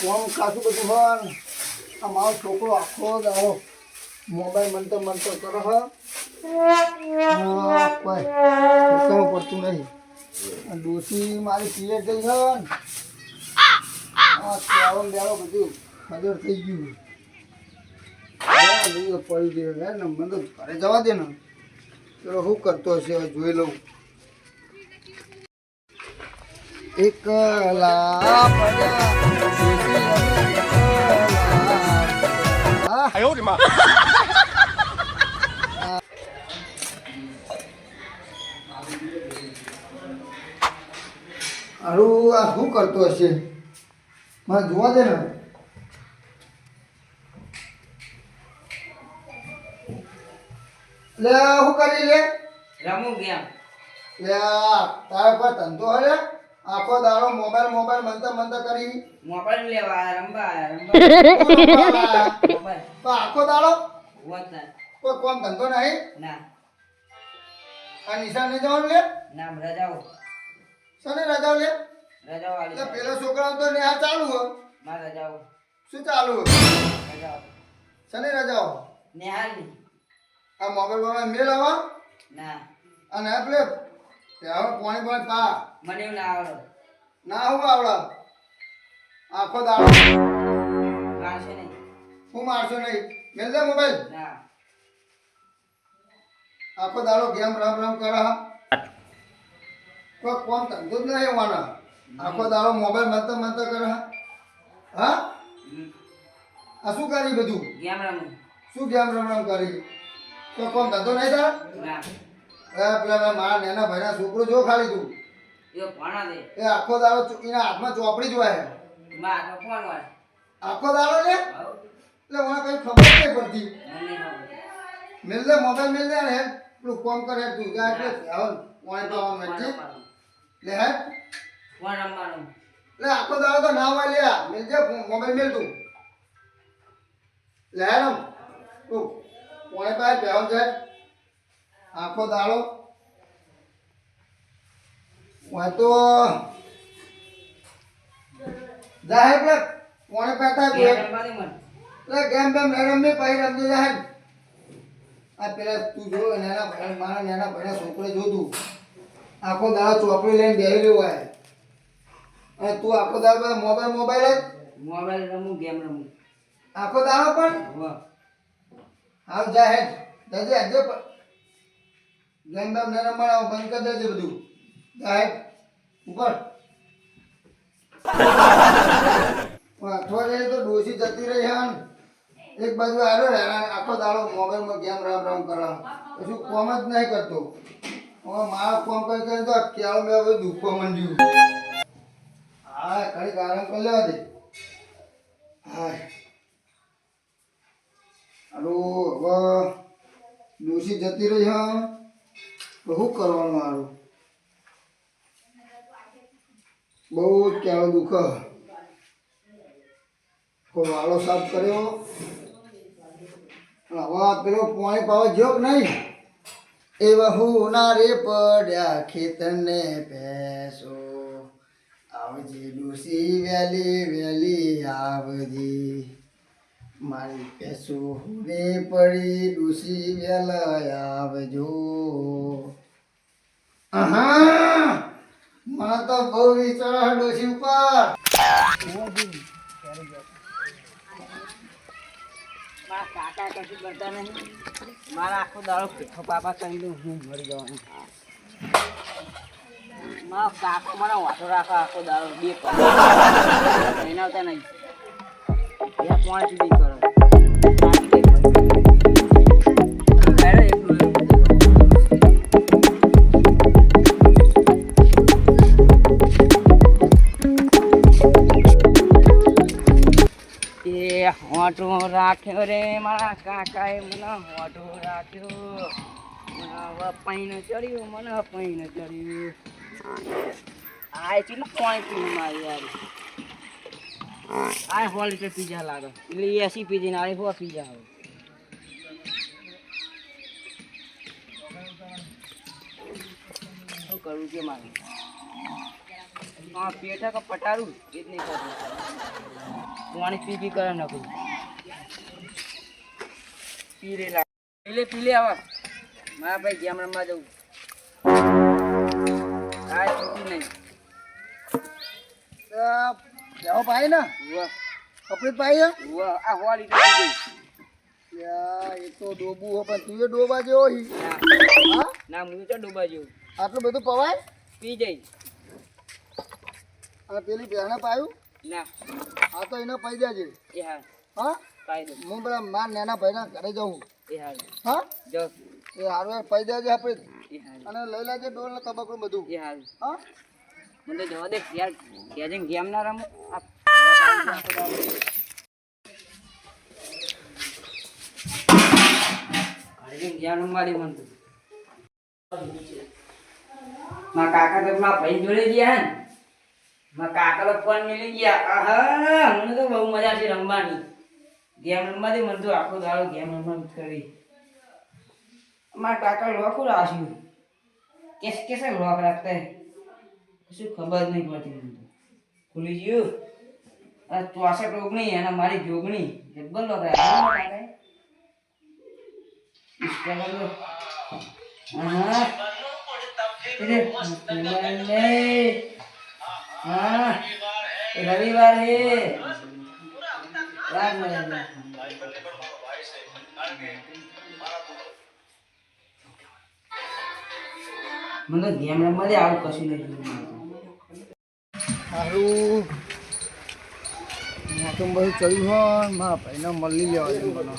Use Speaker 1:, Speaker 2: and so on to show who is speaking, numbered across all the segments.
Speaker 1: કોમ ખાસું બધું હોય? મારો છોકરો આખો દાડો મોબાઈલ મનતો મનતો કરો હ. કોઈ ઠેકાણું પડતું નહીં. ડોસી મારી ક્લિયર થઈ છે ને. આ બેળો બધું ખદર થઈ ગયું પડી ગયું ને. મને ઘરે જવા દે ને. ચલો શું કરતો હશે જોઈ લઉં. એકલા પડ્યા એકલા. હારું આ શું કરતો હશે? મને જોવા દે ને. લે શું કરી લે?
Speaker 2: રમું ગયા
Speaker 1: લે તારે કોઈ ધંધો હે આખો દાડો મોબાઈલ મોબાઈલ મનતા મનતા કરી.
Speaker 2: મોબાઈલ લેવા રંબા રંબા.
Speaker 1: તો આખો દાડો? કોઈ કોમ ધંધો નહીં?
Speaker 2: ના.
Speaker 1: આ નિશાન નહીં જવાનું લે?
Speaker 2: ના રજાઓ.
Speaker 1: સને રજાઓ લે?
Speaker 2: રજાઓ આલી
Speaker 1: પેલો છોકરા તો ને આ ચાલુ હો
Speaker 2: માં રજાઓ.
Speaker 1: શું ચાલુ
Speaker 2: રજાઓ.
Speaker 1: સને રજાઓ?
Speaker 2: નેહાલની.
Speaker 1: આ મોબાઈલ મોબાઈલ મેલ આવા?
Speaker 2: ના.
Speaker 1: અને આ પેલે હવે પોણી પોણી પા
Speaker 2: મને એવું ના આવડે.
Speaker 1: ના હું આવડે? આખો દાડો.
Speaker 2: મારશે નહીં.
Speaker 1: હું મારશો નહીં. મેલ દે મોબાઈલ.
Speaker 2: ના.
Speaker 1: આખો દાડો ગેમ રમ રમ કરે હા. કોઈ કોમ ધંધો જ નહીં હોવાના આખો દાડો મોબાઈલ મંત મંત કરે હા. આ શું કરી બધું?
Speaker 2: ગેમ રમ
Speaker 1: શું ગેમ રમ રમ કરી? તો કોમ ધંધો નહીં થાય?
Speaker 2: ના.
Speaker 1: પેલા મારા નાના ભાઈના છોકરો જો ખાલી તું.
Speaker 2: એ ભણા દે?
Speaker 1: એ આખો દાડો એના હાથમાં ચોપડી જ
Speaker 2: હોયમાં ફોન હોય?
Speaker 1: આખો દાડો લે? એટલે મને કઈ ખબર નહીં પડતી. મિલ દે મોબાઈલ મિલ દે ને પેલું કોમ કરે તું. જા એટલે હવે. પોઈન્ટ તો લે હે
Speaker 2: ફોન
Speaker 1: લે આખો દાડો તો ના હોય લે. મિલ દે મોબાઈલ મિલ તું. લે રમ તું. પોઈન્ટ પાસે બેહન જાય આખો દાડો. હોય તો જા હે પેલા પોઈન્ટ પાસે
Speaker 2: ગેમ
Speaker 1: તું
Speaker 2: રમવા દે મને.
Speaker 1: એટલે ગેમ બેમ રમી પછી રમજો જાહેર આ પેલા તું જો નાના ભાઈ મારા નાના ભાઈના છોકરે જોતું. આખો દાડો ચોપડી લઈને બેહી રહ્યો હોય. અને તું આખો દાડો મોબાઈલ મોબાઈલ જ?
Speaker 2: મોબાઈલ રમું ગેમ રમું.
Speaker 1: આખો દાડો પણ?
Speaker 2: હા.
Speaker 1: જાહેર જા. હે જજે આજે ગેમ બેમ ન રમવાનું બંધ કરી દેજે બધું. જા ઉપર. અઠવાડિયે તો ડોસી જતી રહી હા એક બાજુ આવ્યો ને આખો દાડો મોબાઈલમાં ગેમ રામ રામ કરે કશું કોમ જ નહીં કરતો. હવે મારા કોમ કરી કરીને તો કેળો મેં હવે દુખવા માંડ્યું. હા, ઘડીક આરામ કરી લેવા દે. હા. હારું હવે ડોસી જતી રહી હા શું કરવાનું હારું બહુ જ ક્યાં દુઃખ. કોઈ વાળો સાફ કર્યો? આવા પેલો પોણી પાવા જોક નહીં? એવા હું ના રે પડ્યા ખેતરને પેસો આવજે ડોસી વેલી વેલી આવજે. મારી પેસો હુરે પડી ડૂસી વેલા આવજો. મને તો બહુ વિચાર ડોસી ઉપર.
Speaker 2: કાકા કશું કરતા મારા આખો દાડો પીઠો પાપા કરી દઉં, હું મરી જવાનું. મારો કાકો મારા વાંધો રાખો, આખો દાડો બે એના નહીં. બે પાંચ બી કરો હોટો રાખ્યો રે મારા કાકાએ, મને હોટો રાખ્યો. મને પૈને ચડ્યું, મને પૈને ચડ્યું. આ ચીલું પાણી પીને મારી યાર. આ સો લીટર પીઝા લાગે. એટલે એસી પીધી ને આ સો પીઝા આવે. શું કરવું કે મારે? હા પેઠા કે પટારું એ જ નહીં કરવું. પાણી પી પી કરે નાખું પી રે પીલે પીલે આવા મારા ભાઈ ગેમ રમવા જવું. કાંઈ છૂટી નહીં.
Speaker 1: જાઓ ભાઈ ને. કપડે ભાઈ
Speaker 2: આ લીધું
Speaker 1: યા એ તો ડોબું હો પણ તું એ ડોબા જેવો હી.
Speaker 2: ના.
Speaker 1: હા?
Speaker 2: હું તો ડોબા જેવું.
Speaker 1: આટલું બધું પવાય?
Speaker 2: પી જઈ
Speaker 1: અને પેલી બહેણે પાયું?
Speaker 2: ના.
Speaker 1: આ તો એને પાઈ દેજે
Speaker 2: એ હા.
Speaker 1: હા?
Speaker 2: પાઈ દે.
Speaker 1: હું પેલા માર નાના ભાઈના ઘરે જાઉં.
Speaker 2: એ હા.
Speaker 1: હા?
Speaker 2: જો.
Speaker 1: એ હારવાર પાઈ દેજે આપણે અને લઈ લેજે ડોલ ને તબકડું બધું.
Speaker 2: એ હા.
Speaker 1: હા?
Speaker 2: મને જવા દે યાર ત્યાં ગેમ ના રમો. ગેમ રમવા દે મને કાકા તો મારા ભાઈ જોડે ગયા હે મારા કાકા તો ફોન ગયા. આહા મને તો બહુ મજા છે રમવાની. ગેમ રમવા દે, મને તો આખો ગેમ રમવા કરી. મારા કાકા લોખું રાખ્યું કેસ કેસે લોક રાખતા કશું ખબર નહીં પડતી મને તો. ખુલી ગયું. આ ચોસઠ ઓગણી અને મારી જોગણી. જબ્બર ઇસ્ટા કર લો રવિવાર હે. મને તો ગેમ રમવા દે, આવું કશું નહીં.
Speaker 1: સારું મોટું બધું ચડ્યું હોય મા ભાઈને મળી લેવા જેવું બનો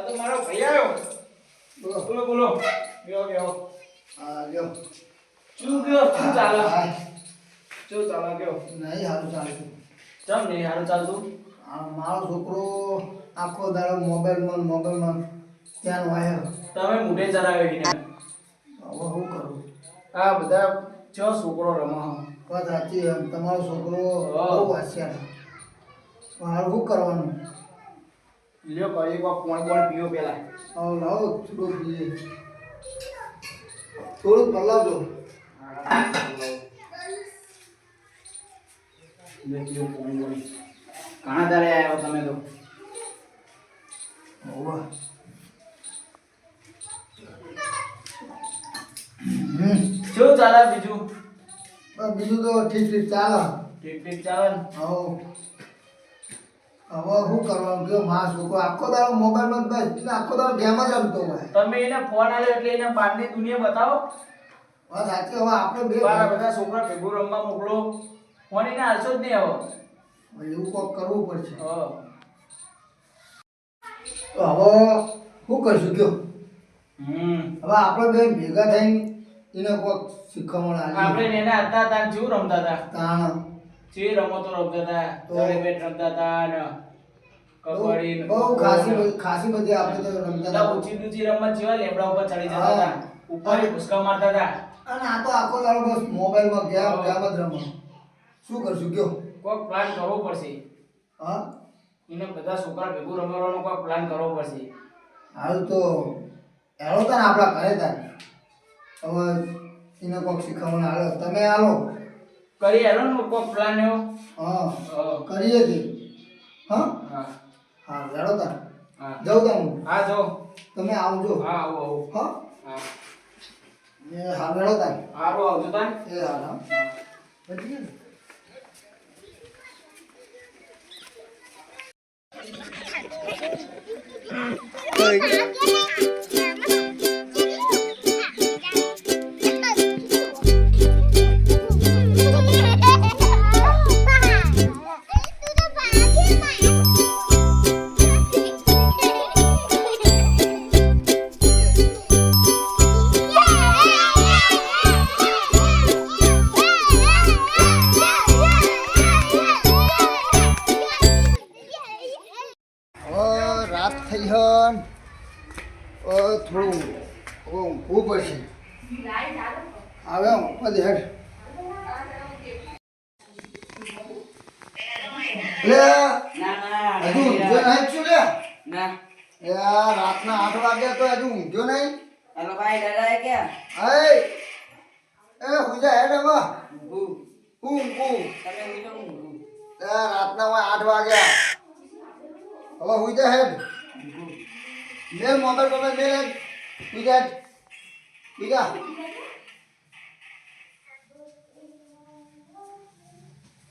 Speaker 2: તો મારો ભાઈ આવ્યો
Speaker 1: બોલો
Speaker 2: બોલો ગયો ગયો.
Speaker 1: હા લ્યો
Speaker 2: શું ગયો? શું ચાલે? શું ચાલે? ગયો.
Speaker 1: નહીં સારું ચાલતું
Speaker 2: ચમ નહીં સારું ચાલતું?
Speaker 1: મારો છોકરો આખો દાડો મોબાઈલમાં મોબાઈલમાં ત્યાં વાયર
Speaker 3: તમે મોઢે ચરાવે
Speaker 1: હવે શું કરું?
Speaker 3: આ બધા છ છોકરો રમા
Speaker 1: વાત સાચી તમારો છોકરો. બહુ હોશિયાર મારે શું કરવાનું?
Speaker 3: લ્યો કરી કોક પોણ પીઓ પેલા
Speaker 1: હવે લાવો થોડું પીએ. થોડું પલાવજો
Speaker 3: ઘણા દાડે આવ્યો તમે તો. શું ચાલે બીજું?
Speaker 1: બીજું તો ઠીક ઠીક ચાલે.
Speaker 3: ઠીક ઠીક ચાલે ને?
Speaker 1: હવે શું કરવાનું? કયો માં છોકરો આખો દાડો મોબાઈલમાં બસ આખો દાડો ગેમ જ રમતો હોય.
Speaker 3: તમે એને ફોન આલ્યો એટલે એને બહારની દુનિયા બતાવો.
Speaker 1: વાત સાચી હવે આપણે બે
Speaker 3: બધા છોકરા ભેગું રમવા મોકલો. ફોન એને હાલશો જ નહીં હવે.
Speaker 1: એવું કોક કરવું પડશે. તો હવે શું કરશું કયો? હવે આપણે બે ભેગા થઈને એને કોક શીખવણ
Speaker 3: આપણે
Speaker 1: આપી
Speaker 3: એને હતા હતા જેવું રમતા હતા?
Speaker 1: તાણ.
Speaker 3: જે રમતો રમતા હતા બેટ રમતા હતા કબડ્ડી
Speaker 1: બહુ ખાસી ખાસી બધી આપણે તો રમતા હતા.
Speaker 3: ઊંચી ઊંચી રમત જેવા લેબડા ઉપર ચડી જતા. હતા. ઉપર ભૂસકા મારતા હતા.
Speaker 1: અને આ તો આખો દાડો બસ મોબાઈલમાં ગેમ. ગેમ જ રમો શું કરશું? કયો?
Speaker 3: કોઈક પ્લાન કરવો પડશે.
Speaker 1: હા?
Speaker 3: એને બધા છોકરા ભેગું રમવાનો કોઈ પ્લાન કરવો પડશે.
Speaker 1: હાલ તો હેળો તાર આપણા ઘરે તાર. હવે એને કોક શીખવણ હાલો. તમે હાલો.
Speaker 3: કરી હેલો ને કોઈ પ્લાન એવો?
Speaker 1: હા.
Speaker 3: હા.
Speaker 1: કરીએ તે. હા?
Speaker 3: હા.
Speaker 1: હા હેળો તા
Speaker 3: હા.
Speaker 1: જાઉં તા હું.
Speaker 3: હા જો
Speaker 1: તમે આવજો.
Speaker 3: હા આવો આવો.
Speaker 1: હા?
Speaker 3: હા.
Speaker 1: એ હા હેળો તા
Speaker 3: હારું આવજો તા
Speaker 1: એ હા હા. પછી ગયા ને? રાત પડશે. બધે હેડ લે
Speaker 2: ના ના
Speaker 1: હજુ ઊંઘ્યો નહીં છું લે? આ રાતના આઠ વાગ્યા તો હજુ ઊંઘ્યો નહીં.
Speaker 2: હેલો ભાઈ
Speaker 1: હે એ હુજા હેડ હવે. ઊંઘ. ઊંઘ.
Speaker 2: તમે
Speaker 1: રાતના હોય આઠ વાગ્યા. હવે હુજા હેડ મેલ મોબાઈલ મોબાઈલ હેડ બીજા બીજા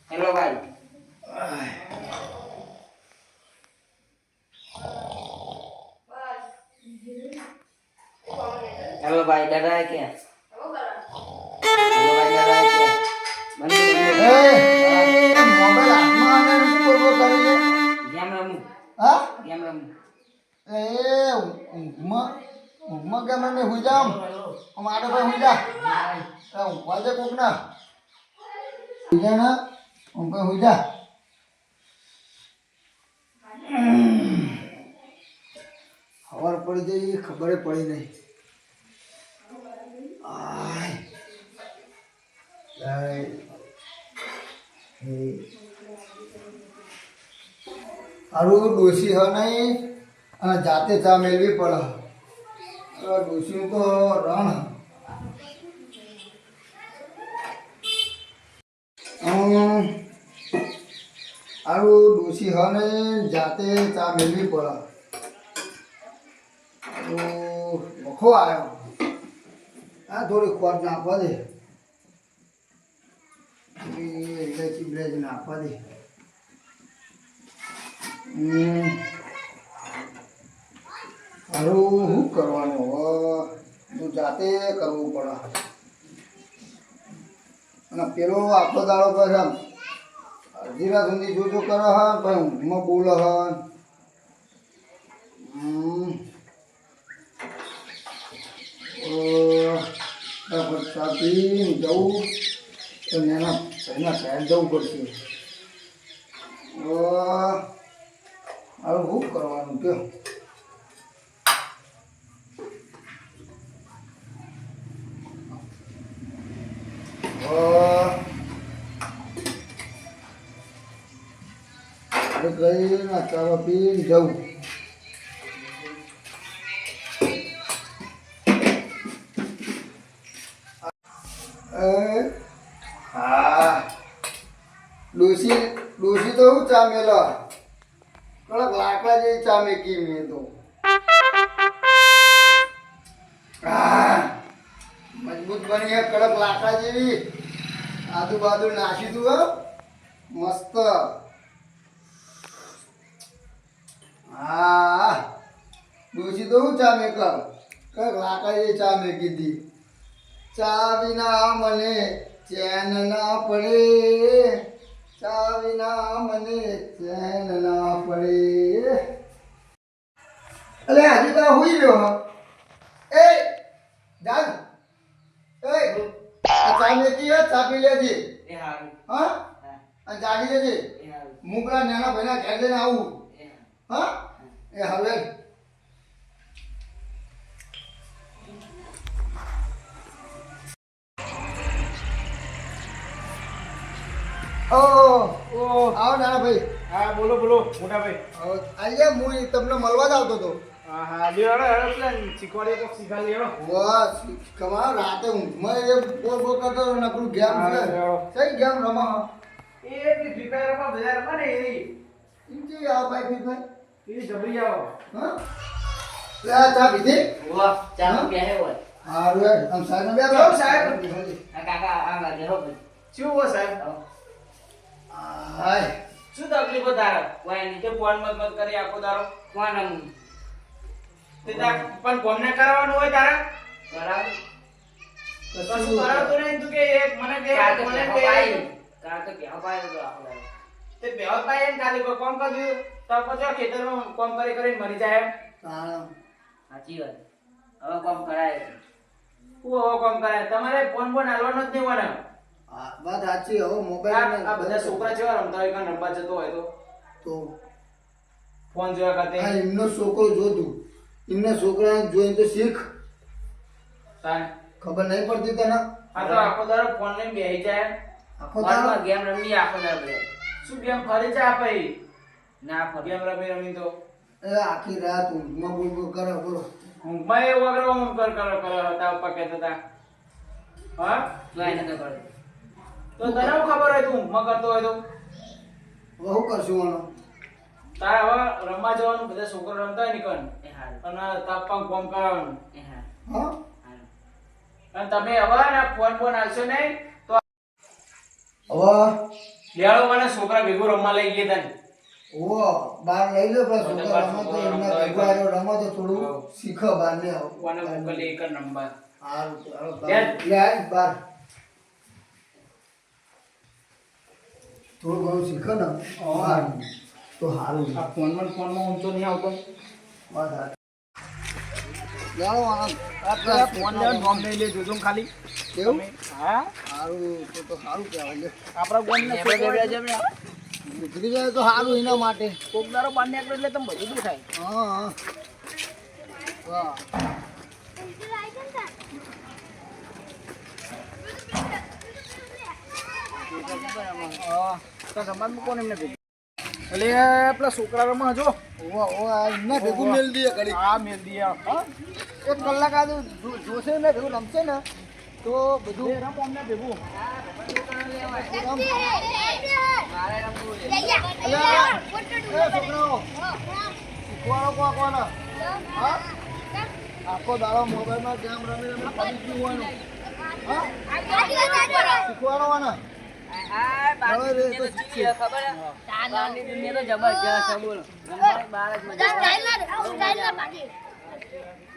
Speaker 2: હેલો
Speaker 1: પડી જઈ ખબર પડી નહીં. હારું ડોસી હ નહીં? અને જાતે ચા મેળવી પડે ડોસી તો રણ. હારું ડોસી હ ને જાતે ચા મેળવી પડે તો વખો આવ્યો. આ થોડી ખોટ નાખવા દે. ઇલાયચી બિલાયચી નાખવા દે. હારું શું કરવાનું હવે? તું જાતે કરવું પડે. અને પેલો આખો દાડો પર અડધી રાત સુધી જોજો કરે હ પછી ઊંઘમાં બોલે હ હમ. બરાબર જવું તો એના એના ઘેર જવું પડશે. હવે શું કરવાનું કયો? કઈ ના, ચાલો પીને જવું. ડોસી ડોસી તો હું ચામેલો કડક લાકડા જેવી ચામે કી મેં તો. મજબૂત બની હે, કડક લાકડા જેવી. આજુબાજુ દઉં હો. મસ્ત. હા ડોસી તો હું ચામે કર? કડક લાકડા જેવી ચા કીધી. ચા વિના મને ચેન ના પડે. ચા વિના મને ચેન ના પડે અલે હજી તો હુઈ રહ્યો. એ જાન. એ ચા મેકી હે ચા પી લેજે.
Speaker 2: એ હારું.
Speaker 1: હા? અને જાગી જજે. પેલા નાના ભાઈના ઘેર જઈને આવું. હા. એ હવે ઓ
Speaker 3: ઓ
Speaker 1: આવો નાના ભાઈ.
Speaker 3: હા બોલો બોલો મોટા ભાઈ.
Speaker 1: આ આજે હું તમને મળવા જ આવતો હતો.
Speaker 3: હા હા લ્યો હેડો હેડો પેલા શીખવાડી કોક શીખાડી હેડો
Speaker 1: વાહ કમા રાતે ઊંઘમાં એ બોલ બોલ કરતો ને આપણું ગેમ
Speaker 3: હા,
Speaker 1: છે.
Speaker 3: હા.
Speaker 1: કઈ ગેમ રમા
Speaker 3: એ એટલી ફ્રી ફાયર રમા બધા રમવા ને એની
Speaker 1: એમ કે આવો ભાઈ ફી ભાઈ
Speaker 3: એ જબરી આવો.
Speaker 1: હા? લે ચા પીધી?
Speaker 2: વાહ, હોય.
Speaker 1: આમ સાહેબ બે
Speaker 3: સાહેબ?
Speaker 2: કાકા આ હો.
Speaker 3: શું હો સાહેબ.
Speaker 1: હાય.
Speaker 2: શું તકલીફો તારે? કોઈ નીચે ફોન મત મત કરી આખો તારો. કોણ રમું
Speaker 3: તે પણ કોમને કરાવવાનું હોય તારે?
Speaker 2: કરાવ.
Speaker 3: શું કરાવતું નહીં. તું કે એક મને કે
Speaker 2: તો
Speaker 3: મને કે.
Speaker 2: કાલ તો કે પાઈ તો આપણે
Speaker 3: તે ભાઈ એમ ખાલી કોઈ કોમ કર્યું. તો પછી ખેતરમાં કોમ કરી કરીને મરી જાય એમ.
Speaker 2: સાચી વાત. હવે કોમ કરાય
Speaker 3: હું હવે કોમ કરાય. તમારે ફોન ફોન હાલવાનો જ નહીં હોય ને.
Speaker 1: વાત સાચી હવે મોબાઈલ
Speaker 3: આ બધા છોકરા જેવા રમતા હોય? કાં રમવા જતો હોય તો?
Speaker 1: તો?
Speaker 3: ફોન જોયા
Speaker 1: આ
Speaker 3: હા
Speaker 1: એમનો છોકરો જોતું. એમના છોકરાને જોઈને તો શીખ. ખબર નહીં પડતી તને?
Speaker 3: આ તો આખો દારો ફોન લઈને બેહી જાય
Speaker 1: આખો દાડો?
Speaker 3: ગેમ રમી આખો દાડો શું ગેમ ફરી જાય ભાઈ? ના ફરી. ગેમ રમી રમી તો?
Speaker 1: એ આખી રાત ઊંઘમાં બોલ કરો કરે બોલો.
Speaker 3: ઊંઘમાં એ વગર ઊંઘ કર કરો કરો હતા ઉપર કહેતા હતા. હા?
Speaker 2: લાઈન હતા તો કરે
Speaker 3: તો તને હું ખબર હોય તું? ઊંઘમાં કરતો હોય તો?
Speaker 1: હવે શું કરશું આનો?
Speaker 3: તારે હવે રમવા જવાનું બધા છોકરો રમતા હોય ને કણ અને તાપમાં કોમ
Speaker 1: હા?
Speaker 3: અને તમે હવે ને ફોન ફોન આવશો નહીં તો
Speaker 1: હવે?
Speaker 3: લેવાડો મને છોકરા ભેગું રમવા લઈ ગયા તને
Speaker 1: ઓ બાર લઈ લો પણ છોકરા
Speaker 3: બાર
Speaker 1: તો એમને ભેગું રમો તો થોડું શીખો બાર ને આવો.
Speaker 3: કોને મોકલી એક જ નંબર
Speaker 1: હારું ચાલો બાર. થોડું ઘણું શીખો ને બાર તો સારું
Speaker 3: આ ફોનમાં ફોનમાં ઊંચો નહીં આવતો?
Speaker 1: નીકળી જાય તો સારું એના માટે.
Speaker 3: કોક દારો બાર નીકળે એટલે તમે બધું દેખાય.
Speaker 1: હા હા વાહ
Speaker 3: તો રમવાનું કોને એમને ભેગું એટલે પેલા છોકરા રમા જો
Speaker 1: એમને ભેગું મેલ દઈએ ઘડી
Speaker 3: આ મેલ હા
Speaker 1: એક કલાક આ જોશે ને ભેગું રમશે ને તો બધું
Speaker 3: રમ અમને
Speaker 1: છોકરાઓ શીખવાડો કોણ કોને હા આખો દાડો. મોબાઈલમાં ગેમ રમી રમી પડી ગયું હોય શીખવાડો આને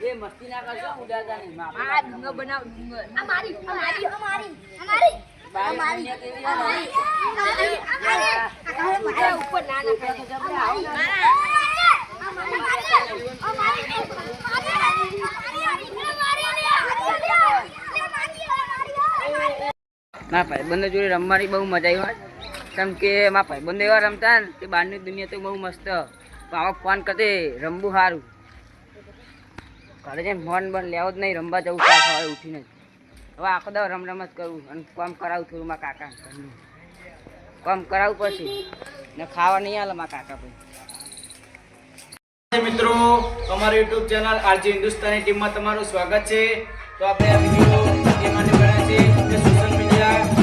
Speaker 2: એ મસ્તી ના કરશો ઉડાતા નહીં માપ. બહારની દુનિયા કેવી છે ને? મારા ભાઈબંધો જોડે રમવાની બહુ મજા આવી હોય. કેમ કે મારા ભાઈબંધો એવા રમતા ને તે બહારની દુનિયા તો બહુ મસ્ત. આવા ફોન કરતે રમવું સારું. ઘરે જઈને ફોન બન લેવો જ નહીં, રમવા જવું સવારે ઉઠીને. હવે આખો દાવ રમ રમ જ કરવું અને કામ કરાવું થોડું મારા કાકા ઘરનું. કામ કરાવવું પછી. ને ખાવા નહીં આલે મારા કાકા ભાઈ.
Speaker 3: મિત્રો, તમારું યુટ્યુબ ચેનલ આરજી હિન્દુસ્તાની ટીમમાં તમારું સ્વાગત છે. તો આપણે આ વીડિયો 감사합니다.